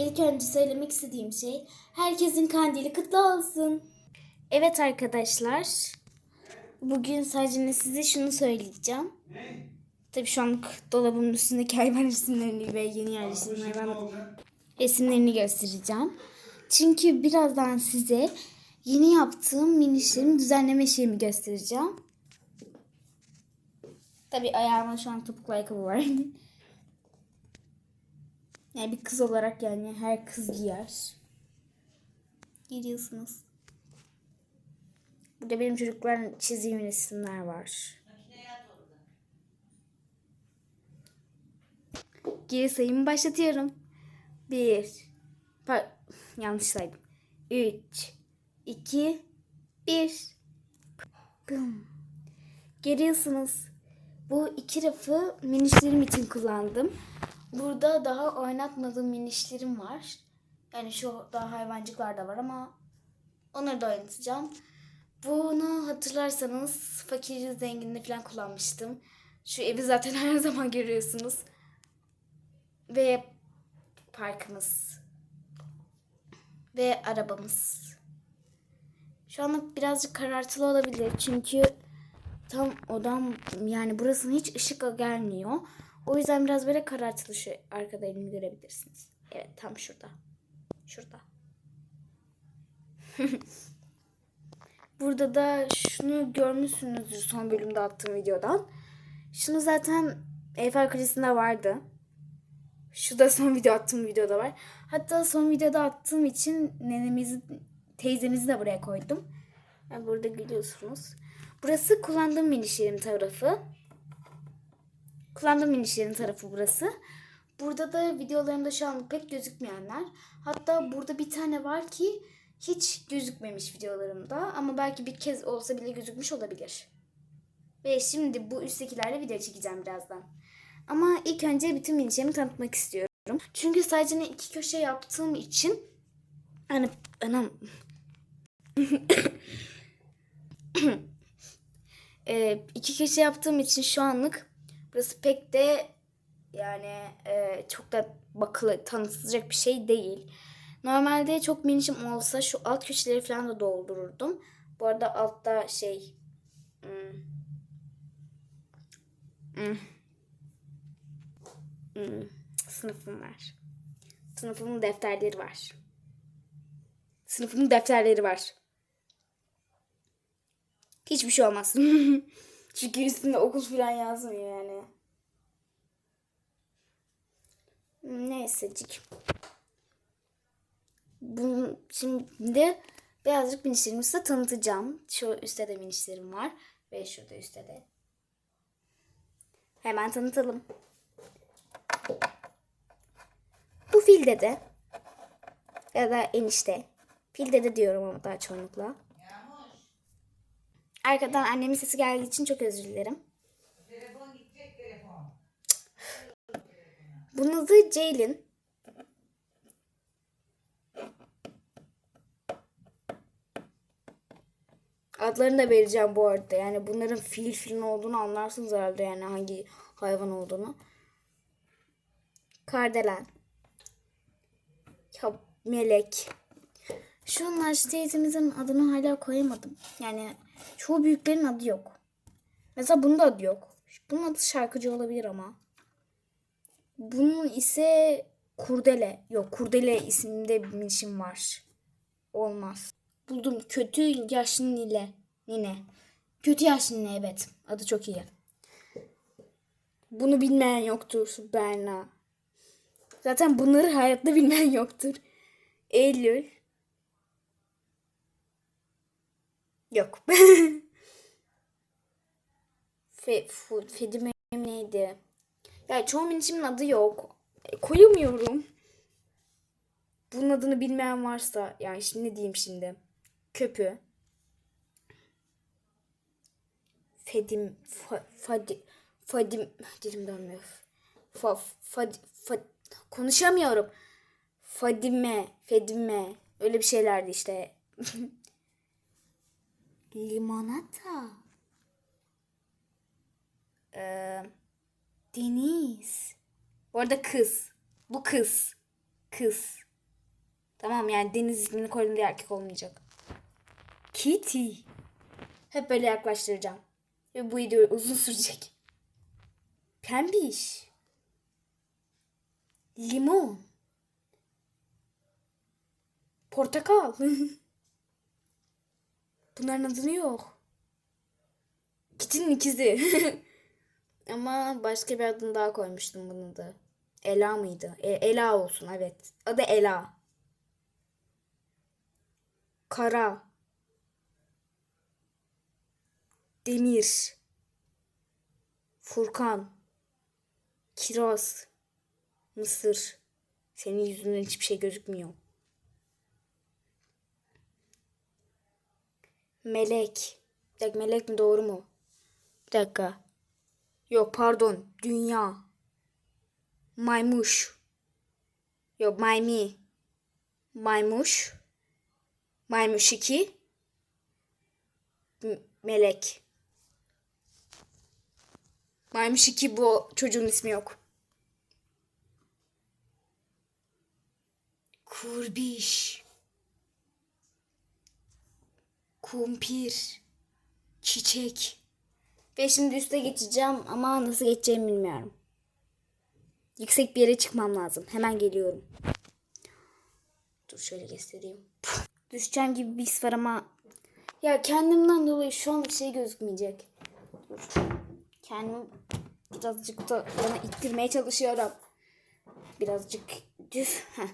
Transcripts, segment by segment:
İlk önce söylemek istediğim şey herkesin kandili kutlu olsun. Evet arkadaşlar. Bugün sadece size şunu söyleyeceğim. Tabii şu anlık dolabımın üstündeki hayvan resimlerini ve yeni yerleştirim hayvan resimlerini göstereceğim. Çünkü birazdan size yeni yaptığım minişlerin düzenleme şeyimi göstereceğim. Tabii ayağıma şu an topuklu ayakkabı var. yani bir kız olarak yani her kız giyer. Geliyorsunuz. Burada benim çocukların çizdiğim resimler var. Geri sayımı başlatıyorum. Bir. Yanlış saydım. Üç. iki, Bir. Bum. Görüyorsunuz. Bu iki rafı minişlerim için kullandım. Burada daha oynatmadığım minişlerim var. Yani şu daha hayvancıklar da var ama onları da oynatacağım. Bunu hatırlarsanız fakir zenginde falan kullanmıştım. Şu evi zaten her zaman görüyorsunuz. Ve parkımız. Ve arabamız. Şu anlık birazcık karartılı olabilir çünkü tam odam yani burasına hiç ışık gelmiyor. O yüzden biraz böyle karartılı şu arkada elimi görebilirsiniz. Evet tam şurada. Şurada. Burada da şunu görmüşsünüzdür son bölümde attığım videodan. Şunu zaten Eiffel Kulesi'nde vardı. Şu da son video attığım videoda var. Hatta son videoda attığım için nenemizi, teyzemizi de buraya koydum. Yani burada gülüyorsunuz. Burası kullandığım minişlerim tarafı. Kullandığım minişlerin tarafı burası. Burada da videolarımda şu an pek gözükmeyenler. Hatta burada bir tane var ki hiç gözükmemiş videolarımda. Ama belki bir kez olsa bile gözükmüş olabilir. Ve şimdi bu üsttekilerle video çekeceğim birazdan. Ama ilk önce bütün minişlerimi tanıtmak istiyorum. Çünkü sadece iki köşe yaptığım için hani anam e, iki köşe yaptığım için şu anlık burası pek de yani e, çok da bakılı tanıtılacak bir şey değil. Normalde çok minişim olsa şu alt köşeleri falan da doldururdum. Bu arada altta şey hmm, hmm, hmm, sınıfım var. Sınıfımın defterleri var. Sınıfımın defterleri var. Hiçbir şey olmaz. Çünkü üstünde okul falan yazmıyor yani. Neysecik. Bunu şimdi birazcık minişlerimi size tanıtacağım. Şu üstte de minişlerim var. Ve şurada üstte de. Hemen tanıtalım. Bu fil dede. Ya da enişte. Fil dede diyorum ama daha çoğunlukla. Arkadan annemin sesi geldiği için çok özür dilerim. Bunun adı Ceylin. Adlarını da vereceğim bu arada. Yani bunların fil filin olduğunu anlarsınız herhalde yani hangi hayvan olduğunu. Kardelen. Ya melek. Şu teyzemizin adını hala koyamadım. Yani çoğu büyüklerin adı yok. Mesela bunun da adı yok. Bunun adı şarkıcı olabilir ama. Bunun ise Kurdele. Yok Kurdele isimde bir minişim var. Olmaz. Buldum. Kötü yaşlı nile. Nine. Kötü yaşlı nine evet. Adı çok iyi. Bunu bilmeyen yoktur Berna. Zaten bunları hayatta bilmeyen yoktur. Eylül. Yok. Fe, fu, Fedime neydi? Ya çoğu minişimin adı yok. E, koyamıyorum. Bunun adını bilmeyen varsa yani şimdi ne diyeyim şimdi? Köpü. Fedim fa, Fadi Fadim dilim dönmüyor. Fa, fad, fad, konuşamıyorum. Fadime, Fedime öyle bir şeylerdi işte. Limonata. Ee, Deniz. Bu arada kız. Bu kız. Kız. Tamam yani Deniz ismini koydum diye erkek olmayacak. Kitty. Hep böyle yaklaştıracağım. Ve bu video uzun sürecek. Pembiş. Limon. Portakal. Bunların adını yok. Kitty'nin ikizi. Ama başka bir adını daha koymuştum bunun da. Ela mıydı? E, Ela olsun evet. Adı Ela. Kara. Demir. Furkan. Kiraz. Mısır. Senin yüzünden hiçbir şey gözükmüyor. Melek. Bir dakika melek mi doğru mu? Bir dakika. Yok pardon. Dünya. Maymuş. Yok maymi. Maymuş. Maymuş 2. M- Melek. Maymuş 2 bu çocuğun ismi yok. Kurbiş. Kumpir. Çiçek. Ve şimdi üste geçeceğim ama nasıl geçeceğimi bilmiyorum. Yüksek bir yere çıkmam lazım. Hemen geliyorum. Dur şöyle göstereyim. Düşeceğim gibi bir his var ama ya kendimden dolayı şu an bir şey gözükmeyecek. Dur. Kendimi birazcık da yana ittirmeye çalışıyorum. Birazcık düz. Heh.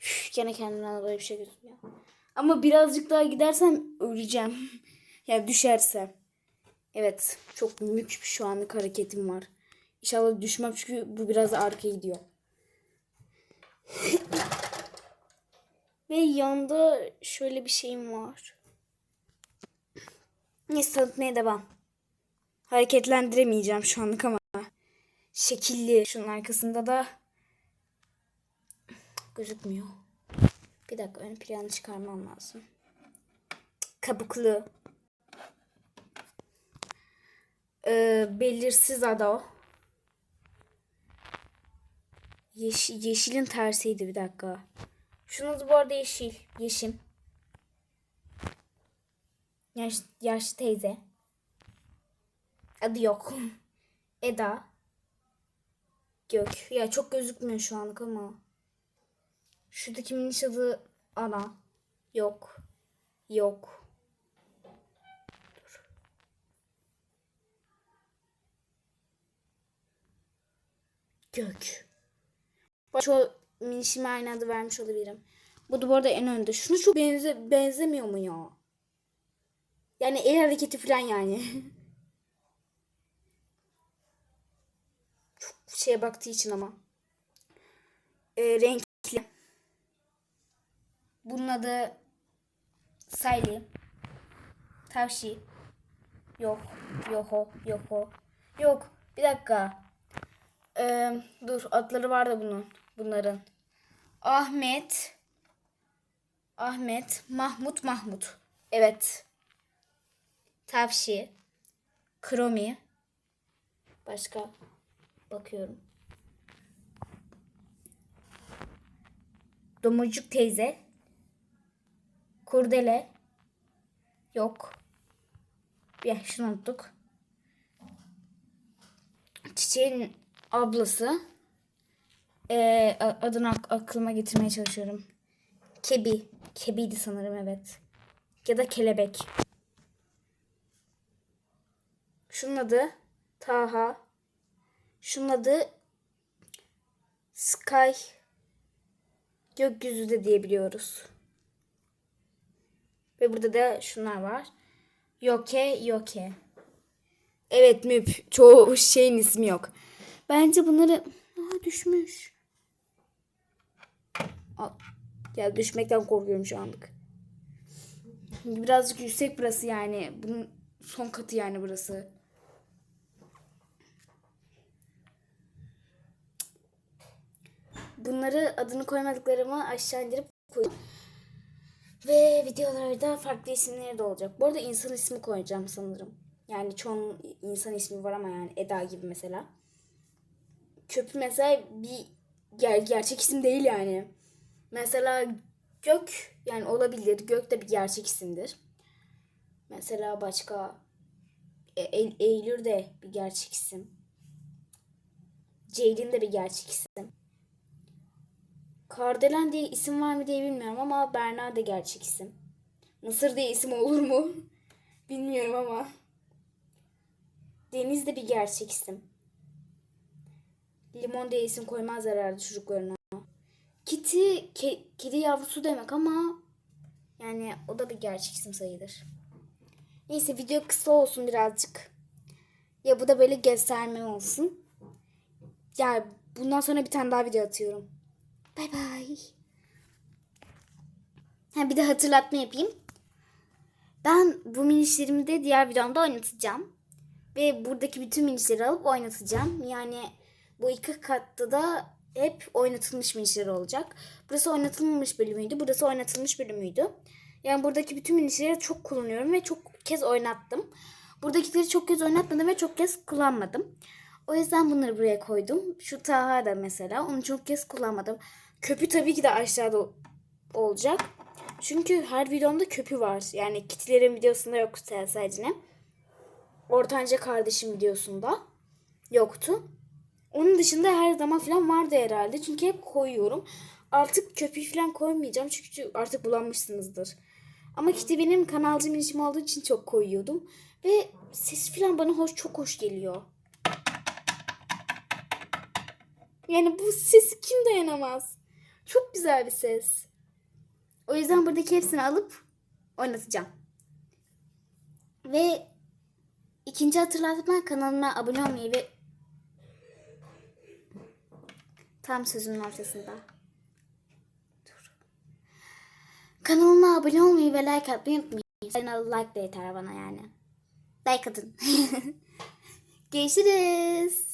Üf, Gene kendimden dolayı bir şey gözükmüyor. Ama birazcık daha gidersem öleceğim. yani düşersem. Evet. Çok mük şu anlık hareketim var. İnşallah düşmem çünkü bu biraz arkaya gidiyor. Ve yanda şöyle bir şeyim var. Neyse tanıtmaya devam. Hareketlendiremeyeceğim şu anlık ama. Şekilli. Şunun arkasında da gözükmüyor. Bir dakika ön planı çıkarmam lazım. Kabuklu. Ee, belirsiz ada. Yeşil, yeşilin tersiydi bir dakika. Şunun adı bu arada yeşil. Yeşim. Yaş, yaşlı teyze. Adı yok. Eda. Gök. Ya çok gözükmüyor şu anlık ama. Şuradaki miniş adı Ana. Yok. Yok. Gök. Şu minişime aynı adı vermiş olabilirim. Bu da bu arada en önde. Şunu çok benze benzemiyor mu ya? Yani el hareketi falan yani. çok şeye baktığı için ama. Ee, renkli. Bunun adı Sayli. Tavşi. Yok. Yok o. Yok o. Yok. Bir dakika. Ee, dur adları var da bunun. Bunların. Ahmet. Ahmet. Mahmut Mahmut. Evet. Tavşi. Kromi. Başka. Bakıyorum. Domuzcuk teyze. Kurdele. Yok. Ya şunu unuttuk. Çiçeğin ablası. Ee, adını ak- aklıma getirmeye çalışıyorum. Kebi. Kebiydi sanırım evet. Ya da kelebek. Şunun adı Taha. Şunun adı Sky. Gökyüzü de diyebiliyoruz. Ve burada da şunlar var. Yoke, Yoke. Evet Müp. Çoğu şeyin ismi yok. Bence bunları... Aa, düşmüş. Al. Ya düşmekten korkuyorum şu anlık. Birazcık yüksek burası yani. Bunun son katı yani burası. Bunları adını koymadıklarımı aşağı indirip koy. Ve videolarda farklı isimleri de olacak. Bu arada insan ismi koyacağım sanırım. Yani çoğun insan ismi var ama yani Eda gibi mesela. Köpü mesela bir ger- gerçek isim değil yani. Mesela Gök yani olabilir. Gök de bir gerçek isimdir. Mesela başka e, E- Eylül de bir gerçek isim. Ceylin de bir gerçek isim. Kardelen diye isim var mı diye bilmiyorum ama Berna da gerçek isim. Mısır diye isim olur mu? bilmiyorum ama. Deniz de bir gerçek isim. Limon diye isim koymazlar herhalde çocuklarına. Kitty, ke- kedi yavrusu demek ama yani o da bir gerçek isim sayılır. Neyse video kısa olsun birazcık. Ya bu da böyle gösterme olsun. Ya bundan sonra bir tane daha video atıyorum. Bay bay. Ha bir de hatırlatma yapayım. Ben bu minişlerimi de diğer videomda oynatacağım. Ve buradaki bütün minişleri alıp oynatacağım. Yani bu iki katta da hep oynatılmış minişler olacak. Burası oynatılmamış bölümüydü. Burası oynatılmış bölümüydü. Yani buradaki bütün minişleri çok kullanıyorum ve çok kez oynattım. Buradakileri çok kez oynatmadım ve çok kez kullanmadım. O yüzden bunları buraya koydum. Şu Taha da mesela onu çok kez kullanmadım. Köpü tabii ki de aşağıda ol- olacak. Çünkü her videomda köpü var. Yani kitlerin videosunda yok sadece. Ortanca kardeşim videosunda yoktu. Onun dışında her zaman falan vardı herhalde. Çünkü hep koyuyorum. Artık köpüğü falan koymayacağım. Çünkü artık bulanmışsınızdır. Ama Kitty benim kanalcı minişim olduğu için çok koyuyordum. Ve ses falan bana hoş çok hoş geliyor. Yani bu sesi kim dayanamaz? Çok güzel bir ses. O yüzden buradaki hepsini alıp oynatacağım. Ve ikinci hatırlatma kanalıma abone olmayı ve tam sözümün ortasında. Dur. Kanalıma abone olmayı ve like atmayı unutmayın. Sen like de yeter bana yani. Like atın. Görüşürüz.